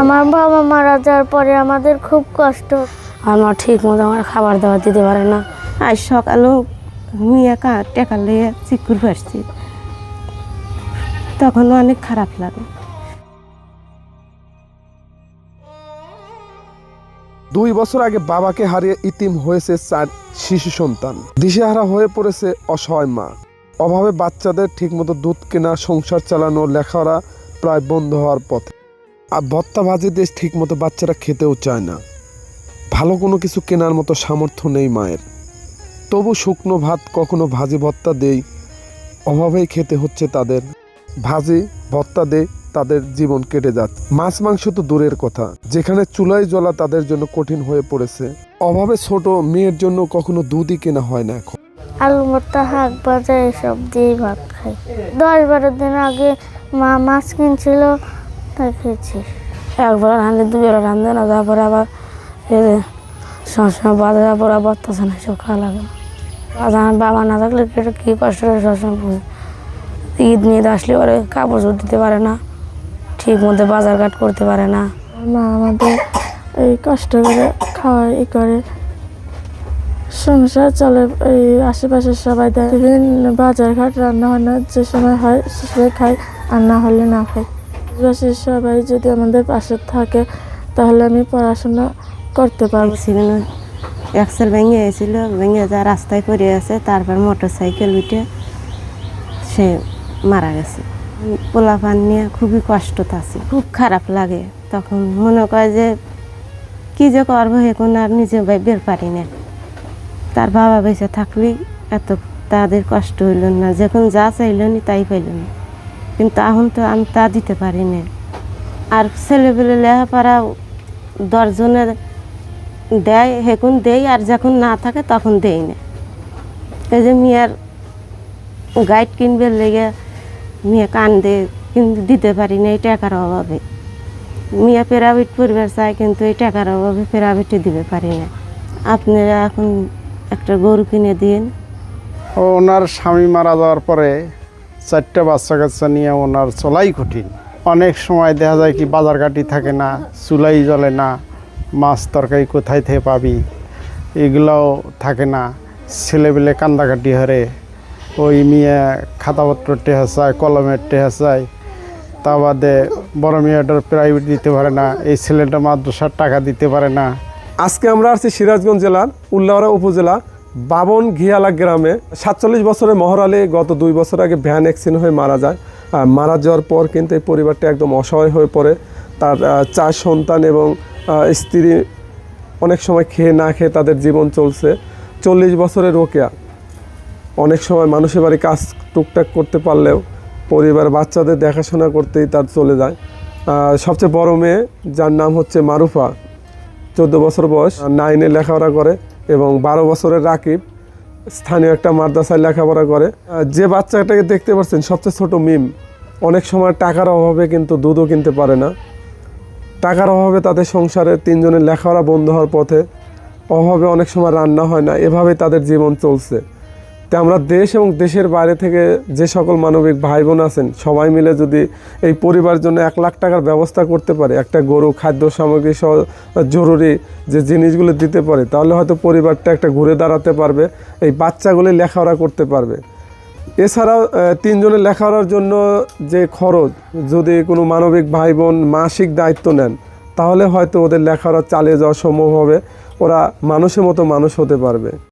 আমার বাবা মারা যাওয়ার পরে আমাদের খুব কষ্ট। আমার ঠিক মতো আমার খাবার দাবার দিতে পারে না। আজ সকালেও মিয়া কা টেকা লিয়ে চিকুর পারছি তখন অনেক খারাপ লাগে। দুই বছর আগে বাবাকে হারিয়ে ইতিম হয়েছে চার শিশু সন্তান। দিশেহারা হয়ে পড়েছে অসহায় মা। অভাবে বাচ্চাদের ঠিকমতো দুধ কেনা সংসার চালানো লেখাপড়া প্রায় বন্ধ হওয়ার পথে। আর ভত্তা ভাজি দেশ ঠিকমতো বাচ্চারা খেতেও চায় না। ভালো কোনো কিছু কেনার মতো সামর্থ্য নেই মায়ের। তবু শুকনো ভাত কখনো ভাজি ভত্তা দেই অভাবেই খেতে হচ্ছে তাদের। ভাজি ভত্তা দেয় তাদের জীবন কেটে যাচ্ছে। মাছ মাংস তো দূরের কথা। যেখানে চুলায় জ্বলা তাদের জন্য কঠিন হয়ে পড়েছে। অভাবে ছোট মেয়ের জন্য কখনো দুধই কেনা হয় না এখন। আলু ভর্তা শাক ভাজা, এসব দিয়েই ভাত খাই। দশ বারো দিন আগে মা মাছ কিনছিল। তাই খেয়েছি একবার রাঁধে দুবেলা রাঁধে না, তারপরে আবার সবসময় বাজার যাওয়ার পর বর্তাছে না সব খাওয়া লাগে আমার বাবা না থাকলে কী কষ্ট সবসময় বুঝি ঈদ নিয়ে আসলে পরে কাপড় চোপড় দিতে পারে না, ঠিক মতো বাজার ঘাট করতে পারে না। মা আমাদের এই কষ্ট করে খাওয়াই ই করে। সংসার চলে, এই আশেপাশের সবাই দেয়। বাজার ঘাট রান্না হয় না যে সময় হয়, সে সময় খাই আর না হলে না খাই আশেপাশের সবাই যদি আমাদের পাশে থাকে, তাহলে আমি পড়াশোনা করতে পারব। এক্সেল ভেঙে গেছিল, ভেঙে যা রাস্তায় পড়ে আছে, তারপর মোটর সাইকেল উঠে সে মারা গেছে। পোলাপান নিয়ে খুবই কষ্ট আছে, খুব খারাপ লাগে। তখন মনে করে যে, কী যে করব এখন আর নিজে ভাই বের পারি না। তার বাবা বেঁচে থাকলেই এত তাদের কষ্ট হইল না, যখন যা চাইল তাই পাইল না। কিন্তু এখন তো আমি তা দিতে পারি না। আর ছেলেপেলে লেখাপড়া দশজনের দেয় হেকুন দেই আর যখন না থাকে তখন দেই না। এই যে মিয়ার গাইড কিনবে লেগে মিয়া কান্দে, কিন্তু দিতে পারি না এই টাকার অভাবে। মিয়া প্রাইভেট পরিবার চায়, কিন্তু এই টাকার অভাবে প্রাইভেটে দিতে পারি না। আপনারা এখন একটা গরু কিনে দিন। ওনার স্বামী মারা যাওয়ার পরে চারটে বাচ্চা কাচ্চা নিয়ে ওনার চলাই কঠিন। অনেক সময় দেখা যায় কি বাজার ঘাটি থাকে না, চুলাই জ্বলে না, মাছ তরকারি কোথায় থেকে পাবি? এগুলাও থাকে না। ছেলেবেলে কান্দাকাটি হরে ওই মেয়ে খাতাপত্র টেহা চায় কলমের টেহা তা বাদে বড় মেয়েটার প্রাইভেট দিতে পারে না, এই ছেলেটা মাদ্রাসার টাকা দিতে পারে না। আজকে আমরা আছি সিরাজগঞ্জ জেলার, উল্লাওড়া উপজেলা বাবন ঘিয়ালা গ্রামে সাতচল্লিশ বছরের মহরালে গত দুই বছর আগে ভ্যান অ্যাক্সিডেন্ট হয়ে মারা যায়। মারা যাওয়ার পর কিন্তু এই পরিবারটা একদম অসহায় হয়ে পড়ে। তার চার সন্তান এবং স্ত্রী অনেক সময় খেয়ে না খেয়ে তাদের জীবন চলছে। চল্লিশ বছরের রোকেয়া। অনেক সময় মানুষের বাড়ি কাজ টুকটাক করতে পারলেও পরিবার বাচ্চাদের দেখাশোনা করতেই তার চলে যায়। সবচেয়ে বড় মেয়ে, যার নাম হচ্ছে মারুফা। চোদ্দ বছর বয়স নাইনে লেখাপড়া করে। এবং বারো বছরের রাকিব স্থানীয় একটা মাদ্রাসায় লেখাপড়া করে। যে বাচ্চাটাকে দেখতে পাচ্ছেন, সবচেয়ে ছোট মিম, অনেক সময় টাকার অভাবে কিন্তু দুধও কিনতে পারে না। টাকার অভাবে তাদের সংসারে তিনজনের লেখাপড়া বন্ধ হওয়ার পথে অভাবে অনেক সময় রান্না হয় না। এভাবে তাদের জীবন চলছে। তো আমরা দেশ এবং দেশের বাইরে থেকে যে সকল মানবিক ভাই বোন আছেন, সবাই মিলে যদি এই পরিবার জন্য এক লাখ টাকার ব্যবস্থা করতে পারে, একটা গরু, খাদ্য সামগ্রী সহ জরুরি যে জিনিসগুলো দিতে পারে, তাহলে হয়তো পরিবারটা একটা ঘুরে দাঁড়াতে পারবে, এই বাচ্চাগুলি লেখাপড়া করতে পারবে। এছাড়াও তিনজনের লেখাপড়ার জন্য যে খরচ, যদি কোনো মানবিক ভাই বোন মাসিক দায়িত্ব নেন, তাহলে হয়তো ওদের লেখাপড়া চালিয়ে যাওয়া সম্ভব হবে, ওরা মানুষের মতো মানুষ হতে পারবে।